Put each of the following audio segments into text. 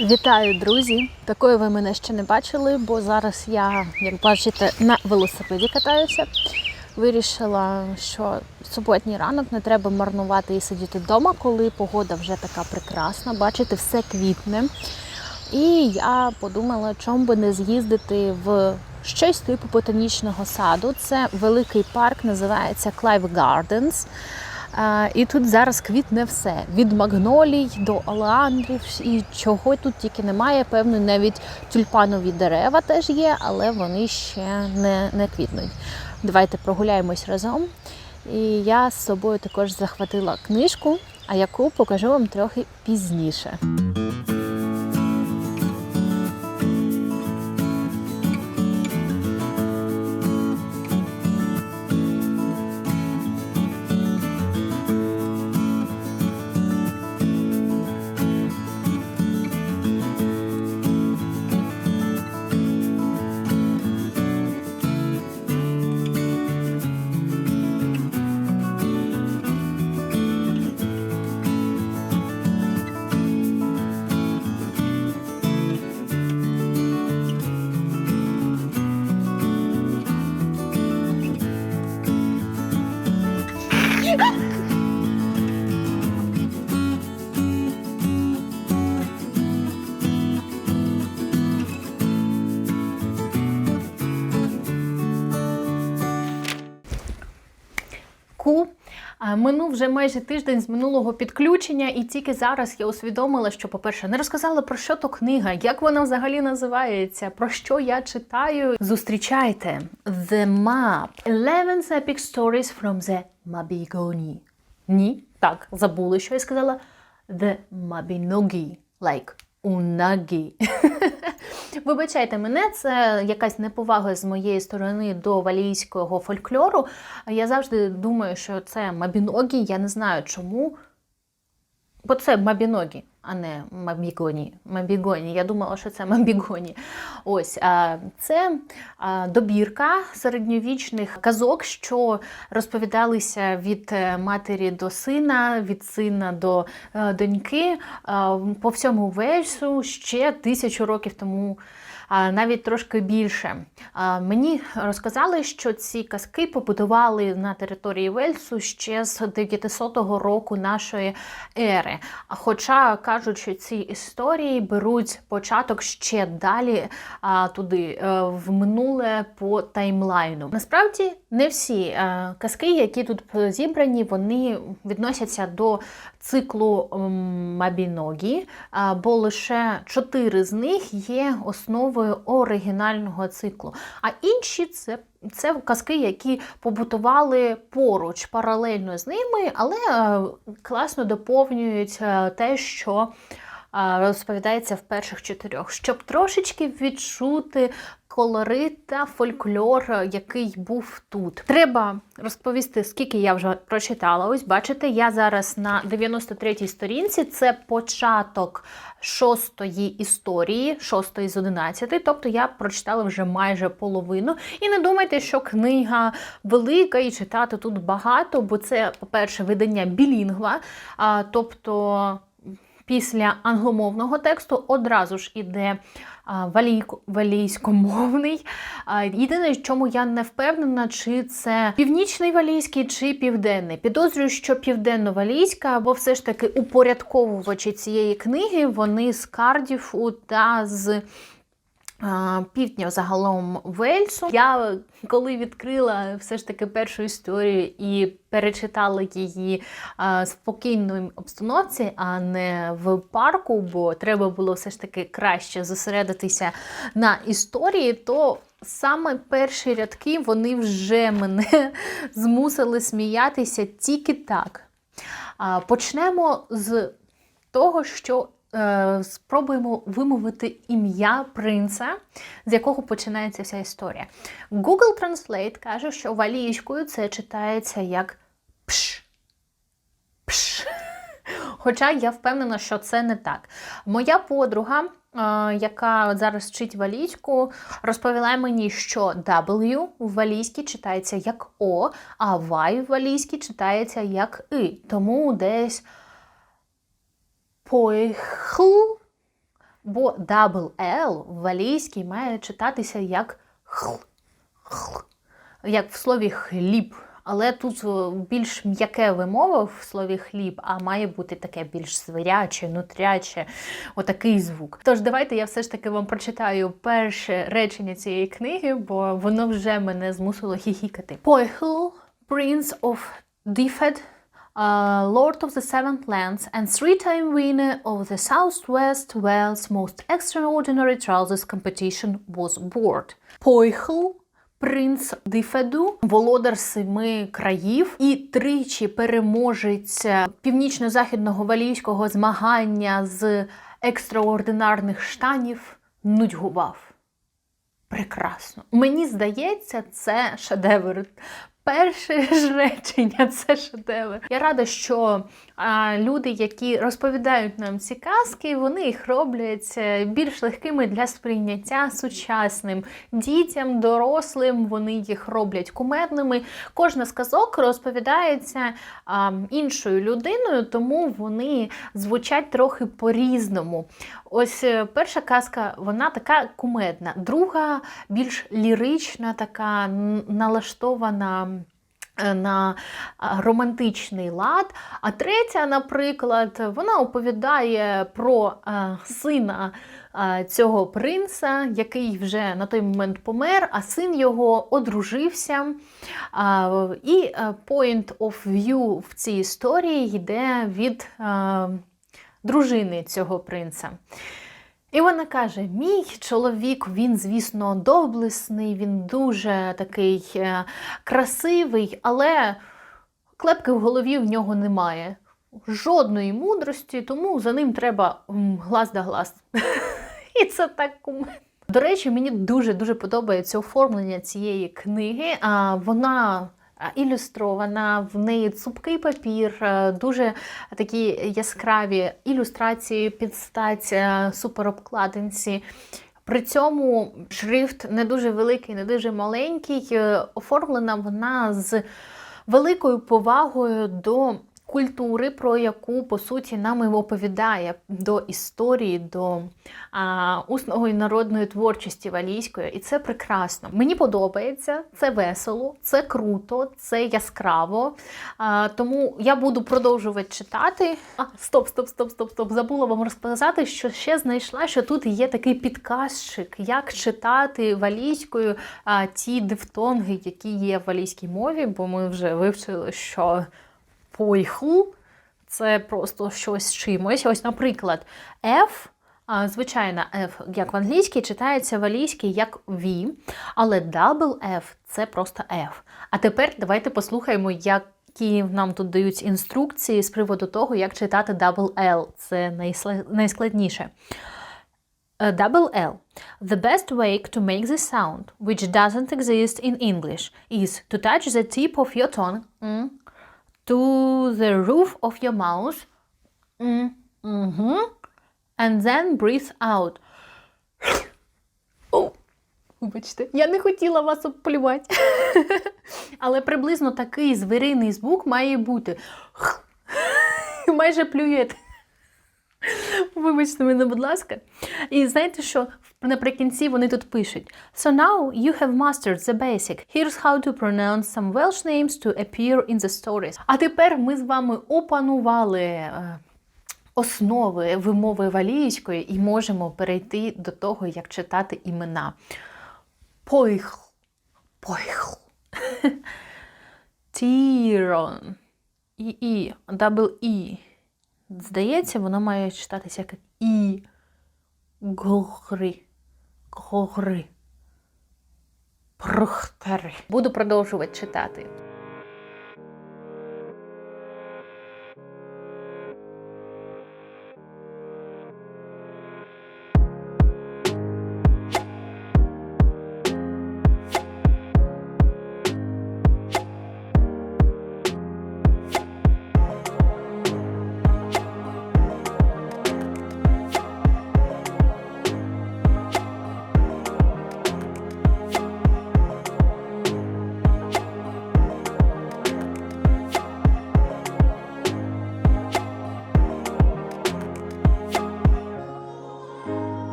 Вітаю, друзі! Такої ви мене ще не бачили, бо зараз я, як бачите, на велосипеді катаюся. Вирішила, що суботній ранок не треба марнувати і сидіти вдома, коли погода вже така прекрасна. Бачите, все квітне. І я подумала, чому би не з'їздити в щось типу ботанічного саду. Це великий парк, називається Clive Gardens. І тут зараз квітне все від магнолій до олеандрів і чого тут тільки немає. Певно, навіть тюльпанові дерева теж є, але вони ще не, не квітнуть. Давайте прогуляємось разом. І я з собою також захватила книжку, а яку покажу вам трохи пізніше. Минув вже майже тиждень з минулого підключення, і тільки зараз я усвідомила, що, по-перше, не розказала про що то книга, як вона взагалі називається, про що я читаю. Зустрічайте The Map. 11 Epic Stories from the Mabigoni. Ні, так, забули, що я сказала. The Mabinogi. Like Унагі. Вибачайте мене, це якась неповага з моєї сторони до валійського фольклору. Я завжди думаю, що це мабіногі, я не знаю чому. Бо це мабіногі, а не мабігоні. Мабігоні. Я думала, що це мабігоні. Ось це добірка середньовічних казок, що розповідалися від е, матері до сина, від сина до е, доньки по всьому Вельсу ще тисячу років тому. Навіть трошки більше. Мені розказали, що ці казки побудували на території Вельсу ще з 900-го року нашої ери. Хоча кажуть, що ці історії беруть початок ще далі туди, е, в минуле по таймлайну. Насправді не всі е, казки, які тут зібрані, вони відносяться до циклу Мабіногі, бо лише чотири з них є основою оригінального циклу. А інші це це казки, які побутували поруч паралельно з ними, але е, класно доповнюють е, те, що розповідається в перших чотирьох, щоб трошечки відчути колорит та фольклор, який був тут. Треба розповісти, скільки я вже прочитала. Ось бачите, я зараз на 93-й сторінці. Це початок шостої історії, шостої з 11, тобто я прочитала вже майже половину. І не думайте, що книга велика і читати тут багато, бо це, по-перше, видання білінгва, тобто. Після англомовного тексту одразу ж іде валійськомовний. Єдине, в чому я не впевнена, чи це північний валійський чи південний. Підозрюю, що південно-валійська, бо все ж таки упорядковувачі цієї книги вони з Кардіфу та з півдня загалом Вельсу. Я коли відкрила все ж таки першу історію і перечитала її в спокійній обстановці, а не в парку, бо треба було все ж таки краще зосередитися на історії, то саме перші рядки вони вже мене змусили сміятися тільки так. Почнемо з того, що е, спробуємо вимовити ім'я принца, з якого починається вся історія. Google Translate каже, що валійською це читається як пш. Пш. Хоча я впевнена, що це не так. Моя подруга, е, яка зараз вчить валійську, розповіла мені, що W в валійській читається як О, а Y в валійській читається як И. Тому десь поїхл Бо double L в валійській має читатися як хл, хл, як в слові хліб. Але тут більш м'яке вимова в слові хліб, а має бути таке більш свиряче, нутряче, отакий звук. Тож давайте я все ж таки вам прочитаю перше речення цієї книги, бо воно вже мене змусило хіхікати. Пойхл, Prince of Difed, uh, Lord of the Seven Lands and three-time winner of the Southwest Wales Most Extraordinary Trousers Competition was bored. Пойхл Принц Дифеду, володар семи країв, і тричі переможець північно-західного валійського змагання з екстраординарних штанів нудьгував. Прекрасно. Мені здається, це шедевр. Перше ж речення це шедевр. Я рада, що а, люди, які розповідають нам ці казки, вони їх роблять е, більш легкими для сприйняття сучасним дітям, дорослим. Вони їх роблять кумедними. Кожна з казок розповідається а, іншою людиною, тому вони звучать трохи по-різному. Ось е, перша казка, вона така кумедна, друга більш лірична, така налаштована. Е, На романтичний лад. А третя, наприклад, вона оповідає про е, сина е, цього принца, який вже на той момент помер, а син його одружився. І е, point of view в цій історії йде від е, дружини цього принца. І вона каже: мій чоловік, він, звісно, доблесний, він дуже такий е, красивий, але клепки в голові в нього немає. Жодної мудрості, тому за ним треба глаз да глаз. І це так кумедно. До речі, мені дуже-дуже подобається оформлення цієї книги. А, Вона ілюстрована, в неї цупкий папір, е, дуже такі яскраві ілюстрації під стать е, суперобкладинці. При цьому шрифт не дуже великий, не дуже маленький. Е, Оформлена вона з великою повагою до культури, про яку по суті нам і оповідає до історії, до а, усного і народної творчості валійської, і це прекрасно. Мені подобається, це весело, це круто, це яскраво. А, тому я буду продовжувати читати. А, стоп, стоп, стоп, стоп, стоп. Забула вам розказати, що ще знайшла, що тут є такий підказчик, як читати валійською а, ті дифтонги, які є в валійській мові, бо ми вже вивчили, що пойхл це просто щось чимось. Ось, наприклад, F. а, Звичайна F, як в англійській, читається в валійській як V, але double F це просто F. А тепер давайте послухаємо, які нам тут дають інструкції з приводу того, як читати double L. Це найскладніше. Uh, double L. The best way to make this sound, which doesn't exist in English, is to touch the tip of your tongue to the roof of your mouth mm, mhm, and then breathe out. Вибачте, я не хотіла вас обплювати. Але приблизно такий звіриний звук має бути. Майже плюєте. Вибачте мене, будь ласка. І знаєте що? Наприкінці вони тут пишуть: So now you have mastered the basic. Here's how to pronounce some Welsh names to appear in the stories. А тепер ми з вами опанували е, основи вимови валійської і можемо перейти до того, як читати імена. Пойхл. Пойхл. Тірон. І-і. Дабл І. Здається, воно має читатися як І. Гогри. Гогри. Прохтери. Буду продовжувати читати.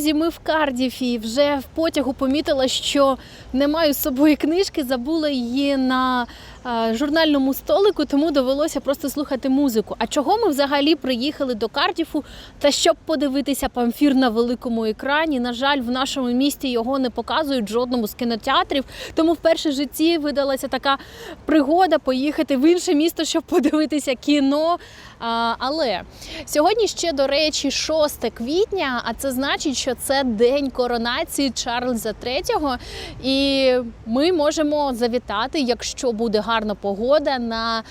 Друзі, ми в Кардіфі. Вже в потягу помітила, що не маю з собою книжки, забула її на журнальному столику, тому довелося просто слухати музику. А чого ми взагалі приїхали до Кардіфу? Та щоб подивитися памфір на великому екрані. На жаль, в нашому місті його не показують жодному з кінотеатрів. Тому в житті видалася така пригода поїхати в інше місто, щоб подивитися кіно. А, але сьогодні ще, до речі, 6 квітня, а це значить, що це день коронації Чарльза III. І ми можемо завітати, якщо буде гарна погода, на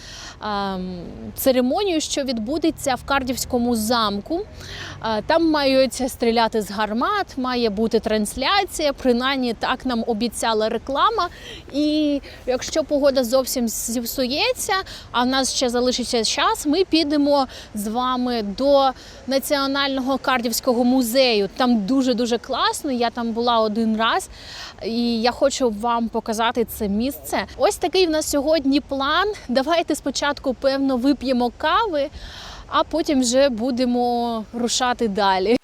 ем, церемонію, що відбудеться в Кардівському замку. Там мають стріляти з гармат, має бути трансляція. Принаймні так нам обіцяла реклама. І якщо погода зовсім зіпсується, а в нас ще залишиться час, ми підемо з вами до національного кардівського музею. Там дуже дуже класно. Я там була один раз, і я хочу вам показати це місце. Ось такий в нас сьогодні план. Давайте спочатку, певно, вип'ємо кави, а потім вже будемо рушати далі.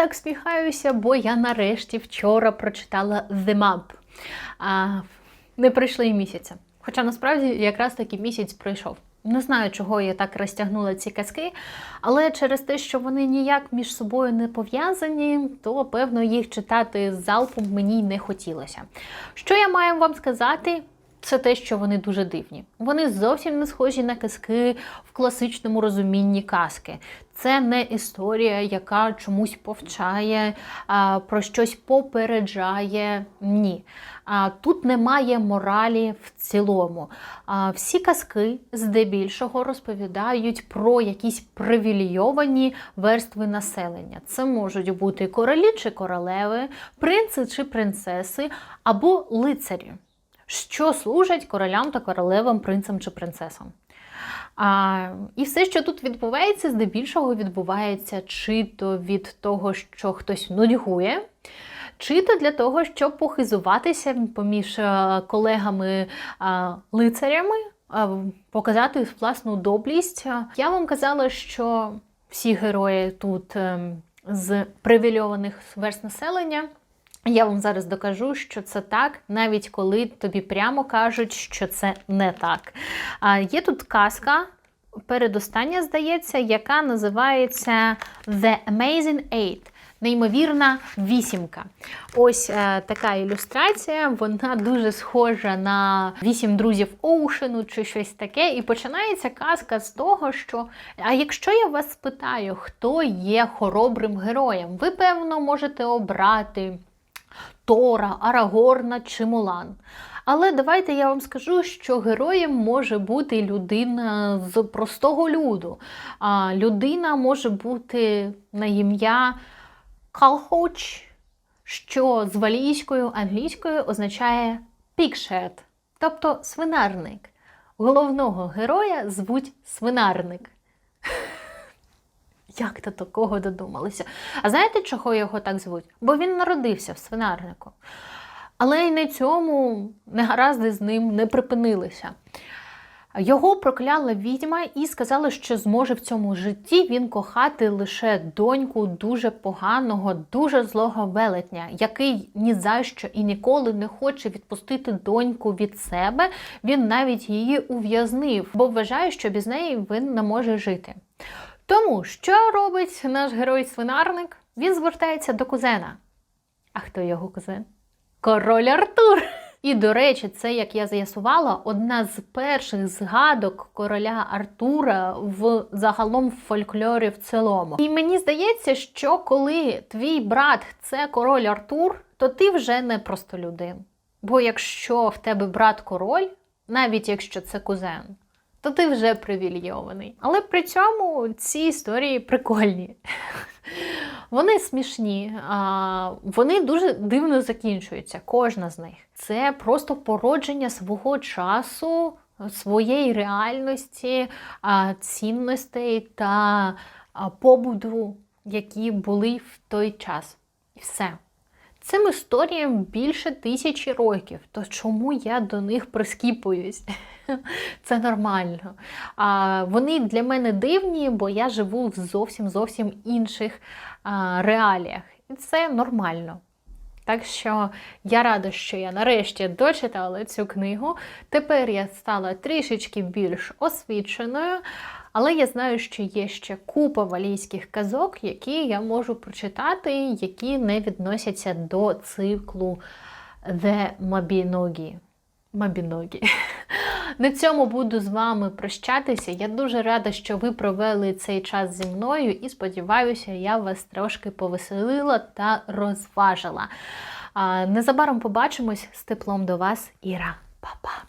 Так сміхаюся, бо я нарешті вчора прочитала The Map. А, не пройшли і місяця. Хоча насправді якраз таки місяць пройшов. Не знаю, чого я так розтягнула ці казки, але через те, що вони ніяк між собою не пов'язані, то певно їх читати залпом мені не хотілося. Що я маю вам сказати? Це те, що вони дуже дивні. Вони зовсім не схожі на казки в класичному розумінні казки. Це не історія, яка чомусь повчає, про щось попереджає. Ні. Тут немає моралі в цілому. Всі казки здебільшого розповідають про якісь привілейовані верстви населення. Це можуть бути королі чи королеви, принци чи принцеси або лицарі що служать королям та королевам, принцам чи принцесам. А, І все, що тут відбувається, здебільшого відбувається чи то від того, що хтось нудьгує, чи то для того, щоб похизуватися поміж колегами-лицарями, показати власну доблість. Я вам казала, що всі герої тут ем, з привільованих верст населення. Я вам зараз докажу, що це так, навіть коли тобі прямо кажуть, що це не так. А, Є тут казка, передостання, здається, яка називається The Amazing Eight. Неймовірна вісімка. Ось е, така ілюстрація, вона дуже схожа на вісім друзів Оушену чи щось таке. І починається казка з того, що а якщо я вас спитаю, хто є хоробрим героєм, ви, певно, можете обрати. Тора, Арагорна чи Мулан. Але давайте я вам скажу, що героєм може бути людина з простого люду. А Людина може бути на ім'я Калхоч, що з валійською англійською означає пікшет, тобто свинарник. Головного героя звуть свинарник. Як до такого додумалися? А знаєте, чого його так звуть? Бо він народився в свинарнику. Але й на цьому негаразди з ним не припинилися. Його прокляла відьма і сказала, що зможе в цьому житті він кохати лише доньку дуже поганого, дуже злого велетня, який ні за що і ніколи не хоче відпустити доньку від себе. Він навіть її ув'язнив, бо вважає, що без неї він не може жити. Тому що робить наш герой-свинарник? Він звертається до кузена. А хто його кузен? Король Артур! І, до речі, це, як я з'ясувала, одна з перших згадок короля Артура в загалом в фольклорі в цілому. І мені здається, що коли твій брат це король Артур, то ти вже не просто людин. Бо якщо в тебе брат король, навіть якщо це кузен, то ти вже привільйований. Але при цьому ці історії прикольні. Вони смішні, вони дуже дивно закінчуються, кожна з них. Це просто породження свого часу, своєї реальності, цінностей та побуду, які були в той час. І все. Цим історіям більше тисячі років, то чому я до них прискіпуюсь? Це нормально. А Вони для мене дивні, бо я живу в зовсім зовсім інших а, реаліях. І це нормально. Так що я рада, що я нарешті дочитала цю книгу. Тепер я стала трішечки більш освіченою. Але я знаю, що є ще купа валійських казок, які я можу прочитати, які не відносяться до циклу The Mabinogi. Мабіногі. На цьому буду з вами прощатися. Я дуже рада, що ви провели цей час зі мною, і сподіваюся, я вас трошки повеселила та розважила. Незабаром побачимось з теплом до вас, Іра. Па-па!